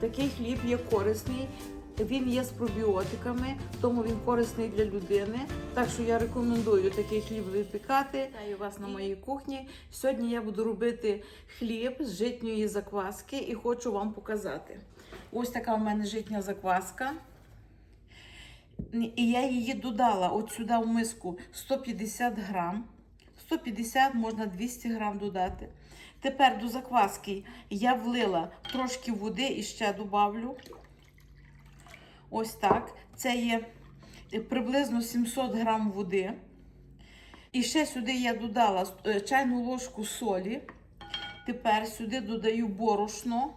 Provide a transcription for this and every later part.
Такий хліб є корисний. Він є з пробіотиками, тому він корисний для людини. Так що я рекомендую такий хліб випікати. Вітаю вас на моїй кухні. Сьогодні я буду робити хліб з житньої закваски і хочу вам показати. Ось така у мене житня закваска. І я її додала от сюди в миску 150 грам. 150, можна 200 грам додати. Тепер до закваски я влила трошки води і ще добавлю. Ось так. Це є приблизно 700 грам води. І ще сюди я додала е, чайну ложку солі. Тепер сюди додаю борошно,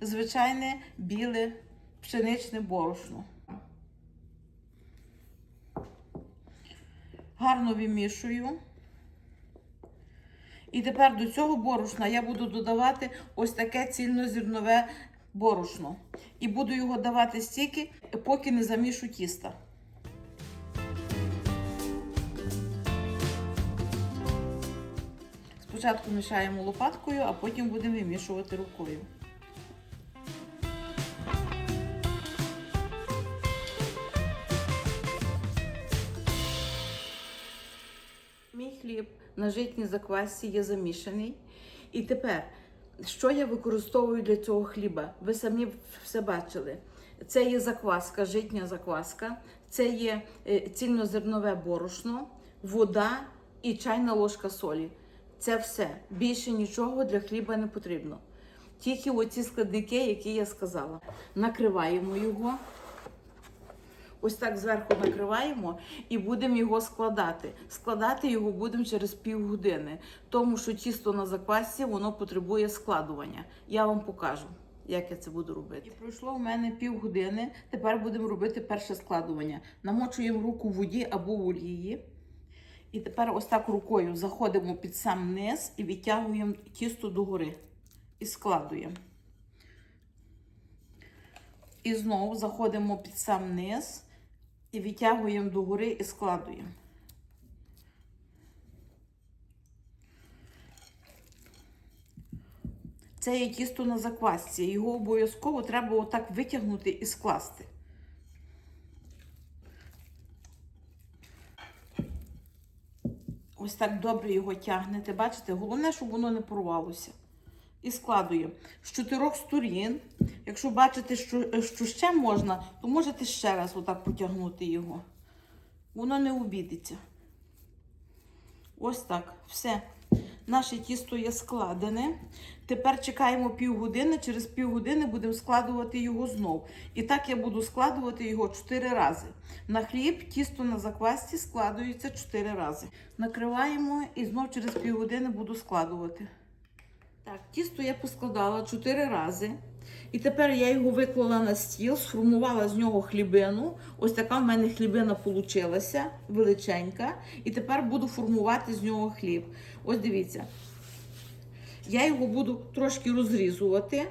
звичайне біле пшеничне борошно. Гарно вимішую. І тепер до цього борошна я буду додавати ось таке цільнозернове борошно. І буду його давати стільки, поки не замішу тіста. Спочатку мішаємо лопаткою, а потім будемо вимішувати рукою. Хліб на житній заквасці є замішаний. І тепер, що я використовую для цього хліба? Ви самі все бачили. Це є закваска, житня закваска, це є е, цільнозернове борошно, вода і чайна ложка солі. Це все. Більше нічого для хліба не потрібно. Тільки оці складники, які я сказала. Накриваємо його. Ось так зверху накриваємо і будемо його складати. Складати його будемо через півгодини, тому що тісто на заквасці воно потребує складування. Я вам покажу, як я це буду робити. І пройшло в мене півгодини. Тепер будемо робити перше складування. Намочуємо руку в воді або в олії. І тепер ось так рукою заходимо під сам низ і відтягуємо тісто догори. І складуємо. І знову заходимо під сам низ і відтягуємо догори і складуємо. Це є тісто на заквасці. Його обов'язково треба отак витягнути і скласти. Ось так добре його тягнете. Бачите, головне, щоб воно не порвалося. І складуємо з чотирьох сторін. Якщо бачите, що, що ще можна, то можете ще раз отак потягнути його. Воно не обідеться. Ось так. Все. Наше тісто є складене. Тепер чекаємо півгодини, через півгодини будемо складувати його знов. І так я буду складувати його 4 рази. На хліб тісто на заквасці складується 4 рази. Накриваємо і знов через півгодини буду складувати. Так, тісто я поскладала 4 рази. І тепер я його виклала на стіл, сформувала з нього хлібину. Ось така в мене хлібина получилася, величенька. І тепер буду формувати з нього хліб. Ось дивіться. Я його буду трошки розрізувати.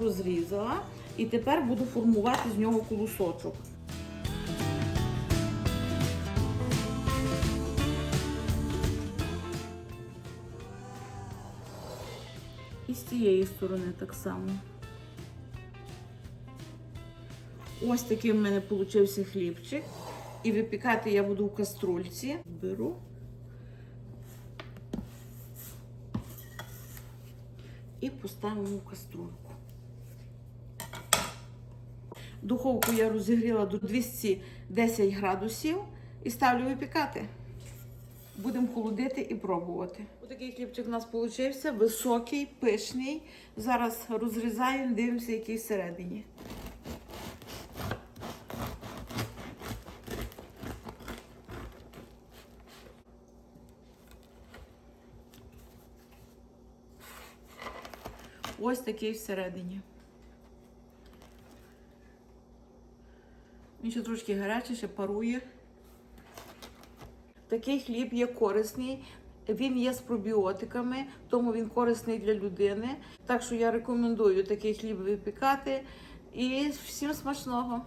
Розрізала. І тепер буду формувати з нього колосочок. І з цієї сторони так само. Ось такий в мене получився хлібчик. І випікати я буду в каструльці. Беру. І поставимо в каструльку. Духовку я розігріла до 210 градусів і ставлю випікати. Будемо холодити і пробувати. Отакий хлібчик у нас вийшов, високий, пишний. Зараз розрізаємо, дивимося, який всередині. Ось такий всередині. Він ще трошки гарячий, ще парує. Такий хліб є корисний, він є з пробіотиками, тому він корисний для людини. Так що я рекомендую такий хліб випікати. І всім смачного!